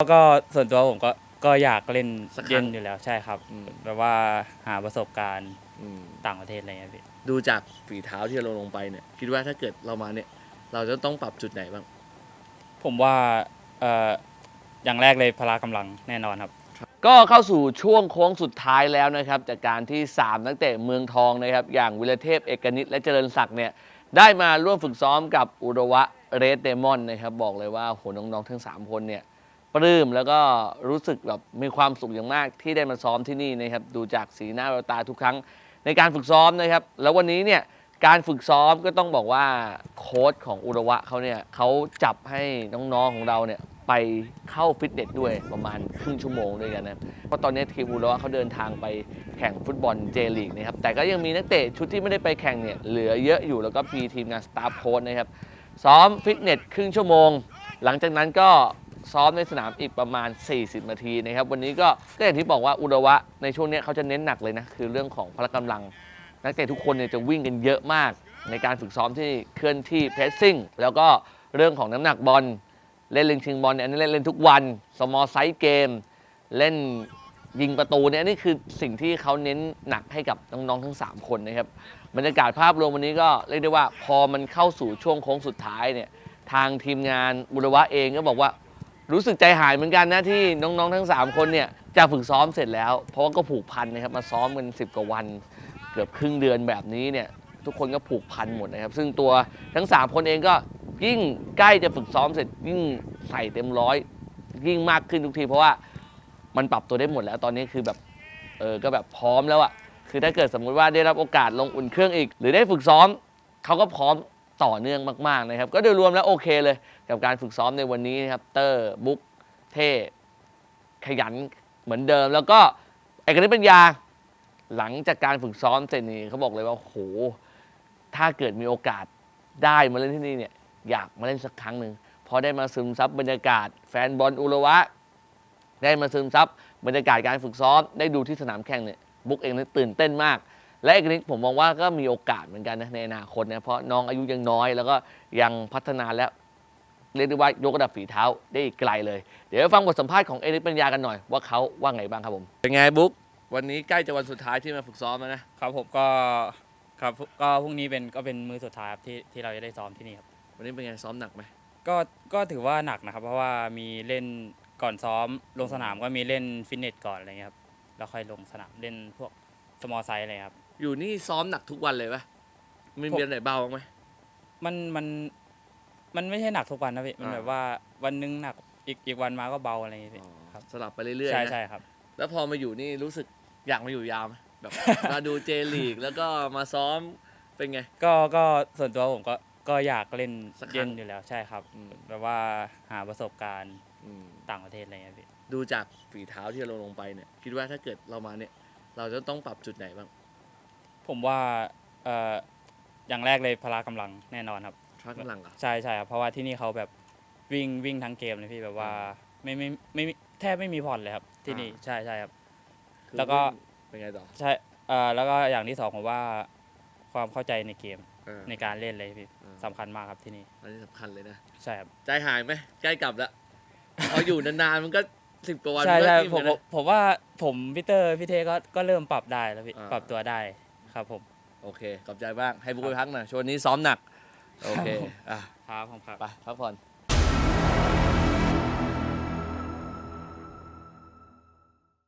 ก็ส่วนตัวผมก็ก็อยากเล่นสักครั้เล่งนอยู่แล้วใช่ครับอืม แบบว่าหาประสบการณ์อืมต่างประเทศอะไรเงี้ยพี่ดูจากฝีเท้าที่เราลงไปเนี่ย คิดว่าถ้าเกิดเรามาเนี่ย เราจะต้องปรับจุดไหนบ้าง ผมว่าเอ่ออย่างแรกเลยพละกำลังแน่นอนครับ ก็เข้าสู่ช่วงโค้งสุดท้ายแล้วนะครับ จากการที่ 3 นักเตะเมืองทองนะครับ อย่างวิรเทพเอกนิตและเจริญศักดิ์เนี่ยได้มาร่วมฝึกซ้อมกับอุรวะเรสเดมอนนะครับ บอกเลยว่าโหน้องๆทั้ง 3 คนเนี่ย ปลื้มแล้วก็รู้สึกแบบมีความสุขอย่างมากที่ได้มาซ้อมที่นี่นะครับดูจากสีหน้าแววตาทุกครั้งในการฝึกซ้อมนะครับ แล้ววันนี้เนี่ยการฝึกซ้อมก็ต้องบอกว่าโค้ชของอุรวะเขาเนี่ยเขาจับให้น้องๆของเราเนี่ยไปเข้าฟิตเนสด้วยประมาณครึ่งชั่วโมงด้วยกันนะ เพราะตอนนี้ทีมอุระวะเขาเดินทางไปแข่งฟุตบอลเจลีกนะครับ แต่ก็ยังมีนักเตะชุดที่ไม่ได้ไปแข่งเนี่ยเหลือเยอะอยู่แล้วก็มีทีมงานสตาฟโค้ชนะครับ ซ้อมฟิตเนสครึ่งชั่วโมง หลังจากนั้นก็ ซ้อมในสนามอีกประมาณ 40 นาทีนะครับ วันนี้ก็ก็อย่างที่บอกว่าอุระวะในช่วงนี้เขาจะเน้นหนักเลยนะ คือเรื่องของพละกำลัง นักเตะทุกคนเนี่ยจะวิ่งกันเยอะมาก ในการฝึกซ้อมที่เคลื่อนที่เพสซิ่งแล้วก็เรื่องของน้ำหนักบอลเล่นเล่นชิงบอลเนี่ยอันนี้เล่นเล่นทุกวันสมอลไซส์เกม เล่นยิงประตูเนี่ยนี่คือสิ่งที่เขาเน้นหนักให้กับน้องๆทั้ง 3 คนนะครับบรรยากาศภาพรวมวันนี้ก็เรียกได้ว่าพอมันเข้าสู่ช่วงโค้งสุดท้ายเนี่ยทางทีมงานบุรวะเองก็บอกว่า รู้สึกใจหายเหมือนกันนะที่น้องๆทั้ง 3 คนเนี่ยจะฝึกซ้อมเสร็จแล้ว เพราะว่าก็ผูกพันนะครับมาซ้อมกัน10 กว่าวัน เกือบครึ่งเดือนแบบนี้เนี่ยทุกคนก็ผูกพันหมดนะครับ ซึ่งตัวทั้ง 3 คนเองก็ยิ่งใกล้จะฝึกซ้อมเสร็จยิ่งใส่เต็มร้อยยิ่งมากขึ้นทุกที เพราะว่ามันปรับตัวได้หมดแล้วตอนนี้คือแบบเออก็แบบพร้อมแล้วอะคือถ้าเกิดสมมุติว่าได้รับโอกาสลงอุ่นเครื่องอีก หรือได้ฝึกซ้อมเขาก็พร้อม ต่อเนื่องมากๆนะครับ ก็โดยรวมแล้วโอเคเลย กับการฝึกซ้อมในวันนี้นะครับ เตอร์บุ๊กเท่ขยันเหมือนเดิม แล้วก็เอกนิตปัญญาหลังจากการฝึกซ้อมเสร็จนี่เขาบอกเลยว่าโหถ้าเกิดมีโอกาสได้มาเล่นที่นี่เนี่ยอยากมาเล่นสักครั้งหนึ่งพราะได้มาซึมซับบรรยากาศ แฟนบอลอุระวะ ได้มาซึมซับบรรยากาศการฝึกซ้อม ได้ดูที่สนามแข่งเนี่ยบุ๊กเองเนี่ยตื่นเต้นมาก และอีกนิดผมมองว่าก็มีโอกาสเหมือนกันนะในอนาคตนะเพราะน้องอายุยังน้อย แล้วก็ยังพัฒนาและเรียกได้ว่ายกระดับฝีเท้าได้อีกไกลเลย เดี๋ยวไปฟังบทสัมภาษณ์ของเอริกปัญญากันหน่อยว่าเขาว่าไงบ้างครับผมเป็นไงบุ๊กวันนี้ใกล้จะวันสุดท้ายที่มาฝึกซ้อมแล้วนะครับผมก็ครับก็พรุ่งนี้เป็นก็เป็นมือสุดท้ายครับที่ที่เราจะได้ซ้อมที่นี่ครับวันนี้เป็นไงซ้อมหนักไหมก็ก็ถือว่าหนักนะครับ เพราะว่ามีเล่นก่อนซ้อมลงสนามก็มีเล่นฟิตเนสก่อนอะไรเงี้ยครับแล้วค่อยลงสนามเล่นพวกสมอลไซส์อะไรครับ อยู่นี่ซ้อมหนักทุกวันเลยปะไม่มีอันไหนเบาบ้างไหม มันมันมันไม่ใช่หนักทุกวันนะพี่มันอ่า แบบว่าวันหนึงหนักอีกอีกวันมาก็เบาอะไรอย่างเงี้ยพี่อ๋อครับสลับไปเรื่อยๆใช่นะใช่ครับ แล้วพอมาอยู่นี่รู้สึกอยากมาอยู่ยาวไหมแบบ มาดูเจลีกแล้วก็มาซ้อมเป็นไง ก็ก็ส่วนตัวผมก็ก็อยากเล่นสักครั้เล่งนอยู่แล้วใช่ครับ อืมแบบว่าหาประสบการณ์อืม ต่างประเทศอะไรเงี้ยพี่ดูจากฝีเท้าที่เราลงไปเนี่ย คิดว่าถ้าเกิดเรามาเนี่ย เราจะต้องปรับจุดไหนบ้าง ผมว่าเอ่ออย่างแรกเลยพละกำลังแน่นอนครับ พละกำลังเหรอ ใช่ใช่ครับเพราะว่าที่นี่เขาแบบวิ่งวิ่งทั้งเกมเลยพี่แบบว่าไม่ไม่ไม่ไม่แทบไม่มีผ่อนเลยครับที่นี่ใช่ใช่ครับ คือแล้วก็ เป็นไงต่อใช่เอ่อแล้วก็อย่างที่สองผมว่าความเข้าใจในเกมเออในการเล่นเลยพี่เออสำคัญมากครับที่นี่อันนี้สำคัญเลยนะ ใช่ครับใจหายไหมใกล้กลับแล้วพออยู่นานๆมันก็สิบกว่าวันใช่มันก็ใช่อิ่มผมเลยผมนะผมว่าผมพี่เตอร์พี่เทก็ก็เริ่มปรับได้แล้วพี่อ่า ปรับตัวได้ ครับผม โอเค ขอบใจบ้างให้บุ๊กไปพักหน่อยช่วงนี้ซ้อมหนัก โอเค อะครับผมครับ ไปพักผ่อนค